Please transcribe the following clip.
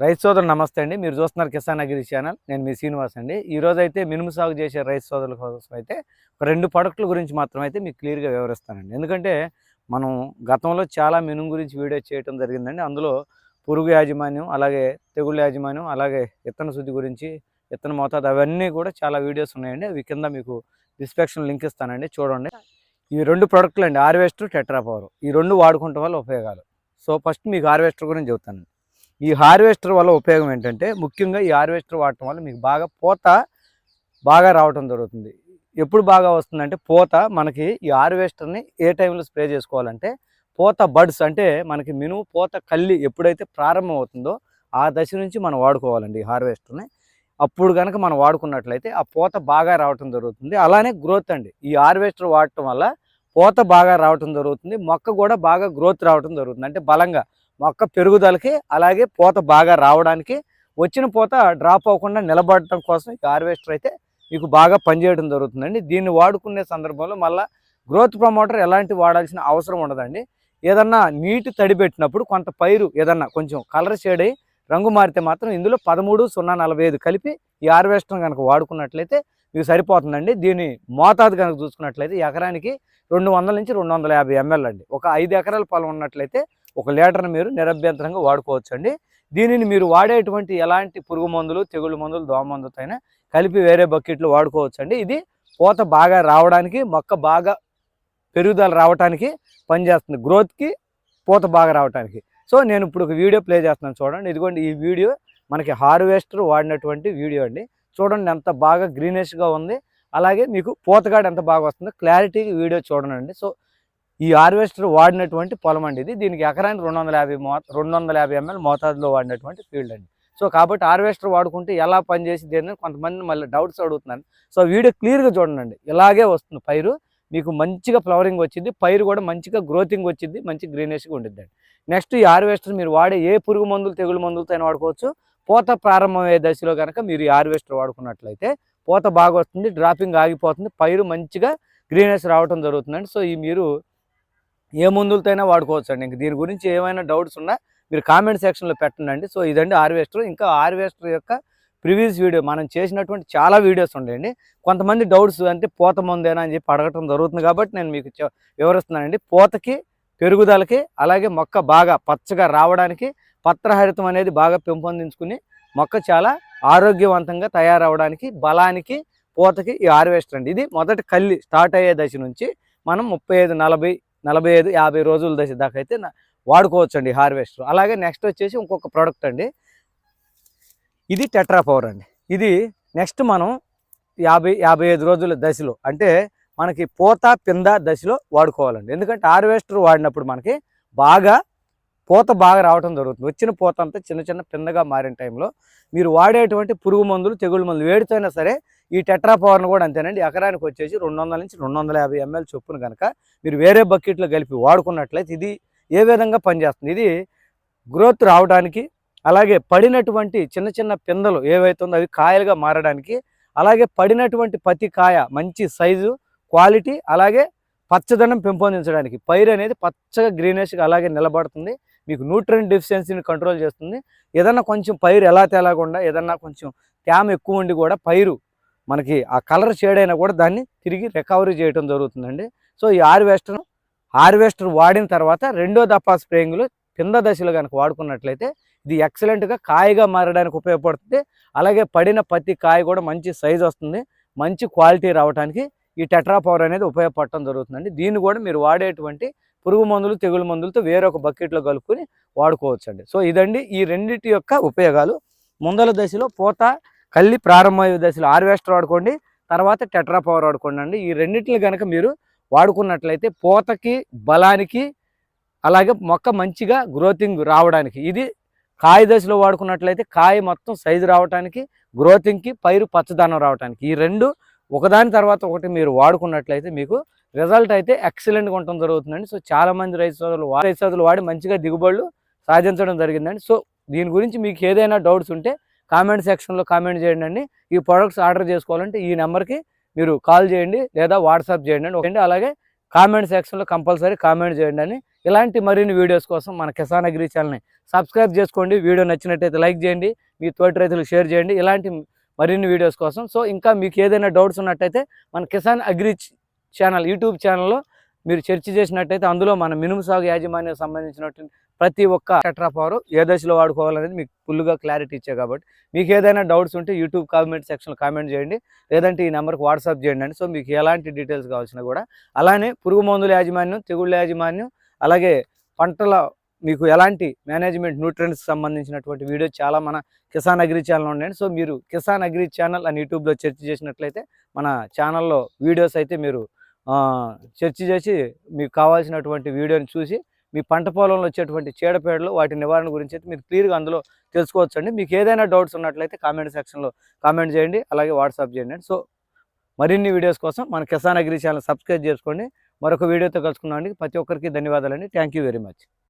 రైతు సోదరులు నమస్తే అండి. మీరు చూస్తున్నారు కిసాన్ అగ్రి ఛానల్. నేను మీ శ్రీనివాస్ అండి. ఈ అయితే మినుము సాగు చేసే రైతు సోదరుల కోసం అయితే ఒక రెండు ప్రొడక్ట్ల గురించి మాత్రం అయితే మీకు క్లియర్గా వివరిస్తానండి. ఎందుకంటే మనం గతంలో చాలా మినుము గురించి వీడియో చేయడం జరిగిందండి. అందులో పురుగు యాజమాన్యం అలాగే తెగుళ్ళ యాజమాన్యం అలాగే విత్తన శుద్ధి గురించి విత్తన మోతాదు అవన్నీ కూడా చాలా వీడియోస్ ఉన్నాయండి. అవి కింద మీకు డిస్క్రిప్షన్ లింక్ ఇస్తానండి. చూడండి. ఈ రెండు ప్రొడక్ట్లు అండి హార్వెస్టర్ టెట్రా పవర్. ఈ రెండు వాడుకోవటం వల్ల ఉపయోగాలు. సో ఫస్ట్ మీకు హార్వెస్టర్ గురించి చెప్తాను ఈ హార్వెస్టర్ వల్ల ఉపయోగం ఏంటంటే ముఖ్యంగా ఈ హార్వెస్టర్ వాడటం వల్ల మీకు బాగా పూత బాగా రావటం జరుగుతుంది. ఎప్పుడు బాగా వస్తుందంటే పూత మనకి ఈ హార్వెస్టర్ని ఏ టైంలో స్ప్రే చేసుకోవాలంటే పూత బడ్స్ అంటే మనకి మినుము పూత కల్లి ఎప్పుడైతే ప్రారంభం అవుతుందో ఆ దశ నుంచి మనం వాడుకోవాలండి ఈ హార్వెస్టర్ని. అప్పుడు కనుక మనం వాడుకున్నట్లయితే ఆ పూత బాగా రావటం జరుగుతుంది. అలానే గ్రోత్ అండి. ఈ హార్వెస్టర్ వాడటం వల్ల పూత బాగా రావటం జరుగుతుంది. మొక్క కూడా బాగా గ్రోత్ రావటం జరుగుతుంది. అంటే బలంగా మొక్క పెరుగుదలకి అలాగే పూత బాగా రావడానికి వచ్చిన పూత డ్రాప్ అవ్వకుండా నిలబడటం కోసం ఈ హార్వెస్టర్ అయితే మీకు బాగా పనిచేయడం జరుగుతుందండి. దీన్ని వాడుకునే సందర్భంలో మళ్ళీ గ్రోత్ ప్రమోటర్ ఎలాంటి వాడాల్సిన అవసరం ఉండదండి. ఏదన్నా నీటి తడి పెట్టినప్పుడు కొంత పైరు ఏదన్నా కొంచెం కలర్ షేడ్ అయ్యి రంగు మారితే మాత్రం ఇందులో పదమూడు సున్నా నలభై ఐదు కలిపి ఈ హార్వెస్టర్ కనుక వాడుకున్నట్లయితే మీకు సరిపోతుందండి. దీని మోతాదు కనుక చూసుకున్నట్లయితే ఎకరానికి రెండు వందల నుంచి రెండు వందల యాభై ఎంఎల్ అండి. ఒక ఐదు ఎకరాల పొలం ఉన్నట్లయితే ఒక లీటర్ని మీరు నిరభ్యంతరంగా వాడుకోవచ్చండి. దీనిని మీరు వాడేటువంటి ఎలాంటి పురుగు మందులు తెగుళ్ళు మందులు దోమ మందులతో అయినా కలిపి వేరే బకెట్లు వాడుకోవచ్చండి. ఇది పూత బాగా రావడానికి మొక్క బాగా పెరుగుదల రావడానికి పనిచేస్తుంది. గ్రోత్కి పూత బాగా రావడానికి సో నేను ఇప్పుడు ఒక వీడియో ప్లే చేస్తున్నాను చూడండి. ఇదిగోండి ఈ వీడియో మనకి హార్వెస్టర్ వాడినటువంటి వీడియో అండి. చూడండి ఎంత బాగా గ్రీనిష్గా ఉంది. అలాగే మీకు పూతగాడు ఎంత బాగా వస్తుందో క్లారిటీ వీడియో చూడండి సో ఈ హార్వెస్టర్ వాడినటువంటి పొలం అండి ఇది. దీనికి ఎకరానికి రెండు వందల యాభై మో రెండు వందల యాభై ఎంఎల్ మోతాదులో వాడినటువంటి ఫీల్డ్ అండి. సో కాబట్టి హార్వెస్టర్ వాడుకుంటే ఎలా పనిచేసి అని కొంతమంది మళ్ళీ డౌట్స్ అడుగుతున్నారు. సో వీడియో క్లియర్గా చూడండి. ఇలాగే వస్తుంది పైరు. మీకు మంచిగా ఫ్లవరింగ్ వచ్చింది. పైరు కూడా మంచిగా గ్రోతింగ్ వచ్చింది. మంచి గ్రీనిష్గా ఉండిద్దండి. నెక్స్ట్ ఈ హార్వెస్టర్ మీరు వాడే ఏ పురుగు మందులు తెగులు మందులతో అయినా వాడుకోవచ్చు. పూత ప్రారంభమయ్యే దశలో కనుక మీరు ఈ హార్వెస్టర్ వాడుకున్నట్లయితే పూత బాగా వస్తుంది. డ్రాపింగ్ ఆగిపోతుంది. పైరు మంచిగా గ్రీనెస్ రావడం జరుగుతుందండి. సో ఈ మీరు ఏ మందులతో అయినా వాడుకోవచ్చు అండి ఇంక దీని గురించి ఏమైనా డౌట్స్ ఉన్నా మీరు కామెంట్ సెక్షన్లో పెట్టండి సో ఇదండి హార్వెస్టర్. ఇంకా హార్వెస్టర్ యొక్క ప్రివియస్ వీడియో మనం చేసినటువంటి చాలా వీడియోస్ ఉన్నాయండి కొంతమంది డౌట్స్ అంటే పూత మందేనా అని చెప్పి అడగటం జరుగుతుంది కాబట్టి నేను మీకు వివరిస్తున్నానండి. పూతకి పెరుగుదలకి అలాగే మొక్క బాగా పచ్చగా రావడానికి పత్రహరితం అనేది బాగా పెంపొందించుకుని మొక్క చాలా ఆరోగ్యవంతంగా తయారవడానికి బలానికి పూతకి ఈ హార్వెస్టర్ అండి. ఇది మొదటి కల్లి స్టార్ట్ అయ్యే దశ నుంచి మనం ముప్పై ఐదు నలభై నలభై ఐదు యాభై రోజుల దశ దాకా అయితే వాడుకోవచ్చు అండి హార్వెస్టర్. అలాగే నెక్స్ట్ వచ్చేసి ఇంకొక ప్రోడక్ట్ అండి. ఇది టెట్రా పవర్ అండి. ఇది నెక్స్ట్ మనం యాభై యాభై ఐదు రోజుల దశలో అంటే మనకి పూత పింద దశలో వాడుకోవాలండి. ఎందుకంటే హార్వెస్టర్ వాడినప్పుడు మనకి బాగా పూత బాగా రావడం జరుగుతుంది. వచ్చిన పూత అంతా చిన్న చిన్న పిందగా మారిన టైంలో మీరు వాడేటువంటి పురుగు మందులు తెగులు మందులు వేడితో అయినా సరే ఈ టెట్రా పవర్ను కూడా అంతేనండి. ఎకరానికి వచ్చేసి రెండు వందల నుంచి రెండు వందల యాభై ఎంఎల్ చొప్పున కనుక మీరు వేరే బకెట్లో కలిపి వాడుకున్నట్లయితే ఇది ఏ విధంగా పనిచేస్తుంది? ఇది గ్రోత్ రావడానికి అలాగే పడినటువంటి చిన్న చిన్న పిందలు ఏవైతుందో అవి కాయలుగా మారడానికి అలాగే పడినటువంటి ప్రతి కాయ మంచి సైజు క్వాలిటీ అలాగే పచ్చదనం పెంపొందించడానికి. పైరు అనేది పచ్చగా గ్రీనెష్గా అలాగే నిలబడుతుంది. మీకు న్యూట్రియన్ డెఫిషియన్సీని కంట్రోల్ చేస్తుంది. ఏదన్నా కొంచెం పైరు ఎలా తేలాకుండా ఏదన్నా కొంచెం తేమ ఎక్కువ ఉండి కూడా పైరు మనకి ఆ కలర్ షేడ్ అయినా కూడా దాన్ని తిరిగి రికవరీ చేయడం జరుగుతుందండి. సో ఈ హార్వెస్టర్ హార్వెస్టర్ వాడిన తర్వాత రెండో దఫా స్ప్రేయింగ్లు కింద దశలో కనుక వాడుకున్నట్లయితే ఇది ఎక్సలెంట్గా కాయగా మారడానికి ఉపయోగపడుతుంది. అలాగే పడిన ప్రతి కాయ కూడా మంచి సైజ్ వస్తుంది. మంచి క్వాలిటీ రావడానికి ఈ టెట్రా పవర్ అనేది ఉపయోగపడటం జరుగుతుందండి. దీన్ని కూడా మీరు వాడేటువంటి పురుగు మందులు తెగులు మందులతో వేరొక బకెట్లో కలుపుకొని వాడుకోవచ్చు అండి సో ఇదండి ఈ రెండింటి యొక్క ఉపయోగాలు. ముందల దశలో పూత కల్లి ప్రారంభమయ్యే దశలో హార్వెస్టర్ వాడుకోండి తర్వాత టెట్రా పవర్ వాడుకోండి అండి ఈ రెండింటిని కనుక మీరు వాడుకున్నట్లయితే పూతకి బలానికి అలాగే మొక్క మంచిగా గ్రోతింగ్ రావడానికి ఇది కాయ దశలో వాడుకున్నట్లయితే కాయ మొత్తం సైజు రావడానికి గ్రోతింగ్కి పైరు పచ్చదనం రావడానికి ఈ రెండు ఒకదాని తర్వాత ఒకటి మీరు వాడుకున్నట్లయితే మీకు రిజల్ట్ అయితే ఎక్సలెంట్గా ఉండటం జరుగుతుందండి. సో చాలామంది రైతు సోదరులు రైతు సోదరులు వాడి మంచిగా దిగుబడులు సాధించడం జరిగిందండి. సో దీని గురించి మీకు ఏదైనా డౌట్స్ ఉంటే కామెంట్ సెక్షన్లో కామెంట్ చేయండి అండి. ఈ ప్రొడక్ట్స్ ఆర్డర్ చేసుకోవాలంటే ఈ నెంబర్కి మీరు కాల్ చేయండి లేదా వాట్సాప్ చేయండి అండి. ఓకే అలాగే కామెంట్ సెక్షన్లో కంపల్సరీ కామెంట్ చేయండి అని ఇలాంటి మరిన్ని వీడియోస్ కోసం మన కిసాన్ అగ్రి ఛానల్ని సబ్స్క్రైబ్ చేసుకోండి. వీడియో నచ్చినట్టయితే లైక్ చేయండి. మీ తోటి రైతులకు షేర్ చేయండి. ఇలాంటి మరిన్ని వీడియోస్ కోసం. సో ఇంకా మీకు ఏదైనా డౌట్స్ ఉన్నట్టయితే మన కిసాన్ అగ్రి ఛానల్ యూట్యూబ్ ఛానల్లో మీరు చర్చ చేసినట్టయితే అందులో మన మినుము సాగు యాజమాన్యం సంబంధించినటువంటి ప్రతి ఒక్క టెట్రా పవర్ ఏ దశలో వాడుకోవాలనేది మీకు ఫుల్గా క్లారిటీ ఇచ్చే కాబట్టి మీకు ఏదైనా డౌట్స్ ఉంటే యూట్యూబ్ కామెంట్ సెక్షన్లో కామెంట్ చేయండి. లేదంటే ఈ నెంబర్కి వాట్సాప్ చేయండి అండి సో మీకు ఎలాంటి డీటెయిల్స్ కావాల్సినా కూడా అలానే పురుగు మందుల యాజమాన్యం తెగుళ్ళ యాజమాన్యం అలాగే పంటల మీకు ఎలాంటి మేనేజ్మెంట్ న్యూట్రియన్స్ సంబంధించినటువంటి వీడియో చాలా మన కిసాన్ అగ్రి ఛానల్ ఉండండి సో మీరు కిసాన్ అగ్రి ఛానల్ అని యూట్యూబ్లో చర్చ చేసినట్లయితే మన ఛానల్లో వీడియోస్ అయితే మీరు చర్చ చేసి మీకు కావాల్సినటువంటి వీడియోని చూసి మీ పంట పొలంలో వచ్చేటువంటి చీడపేడలు వాటి నివారణ గురించి అయితే మీరు క్లియర్గా అందులో తెలుసుకోవచ్చు అండి మీకు ఏదైనా డౌట్స్ ఉన్నట్లయితే కామెంట్ సెక్షన్లో కామెంట్ చేయండి అలాగే వాట్సాప్ చేయండి. సో మరిన్ని వీడియోస్ కోసం మన కిసాన్ అగ్రి ఛానల్ సబ్స్క్రైబ్ చేసుకోండి. మరొక వీడియోతో కలుసుకున్నామండి ప్రతి ఒక్కరికి ధన్యవాదాలండి. Thank you very much.